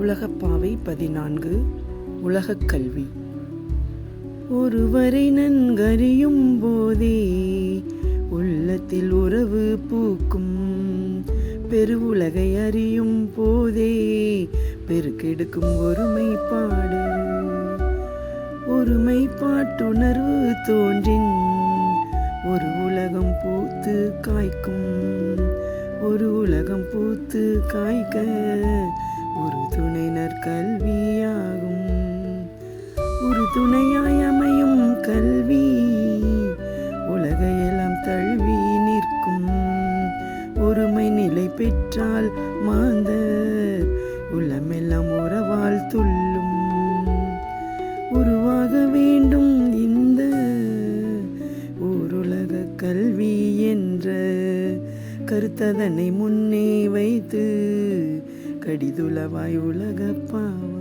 உலகப்பாவை பதினான்கு உலகக் கல்வி. ஒருவரை நன்கறியும் போதே உள்ளத்தில் உறவு பூக்கும். பெருவுலகை அறியும் போதே பெருக்கெடுக்கும் ஒருமைப்பாடு. ஒருமைப்பாட்டுணர்வு தோன்றின் ஒரு உலகம் பூத்து காய்க்கும். ஒரு உலகம் பூத்து காய்க்க துணையாய் அமையும் கல்வி உலகையெல்லாம் தழுவி நிற்கும். ஒருமை நிலை பெற்றால் மாந்த உள்ளமெல்லாம் உறவால் துள்ளும். உருவாக வேண்டும் இந்த ஊருலக கல்வி என்ற கருத்ததனை முன்னே வைத்து கடிதுளவாய் உலக பாவம்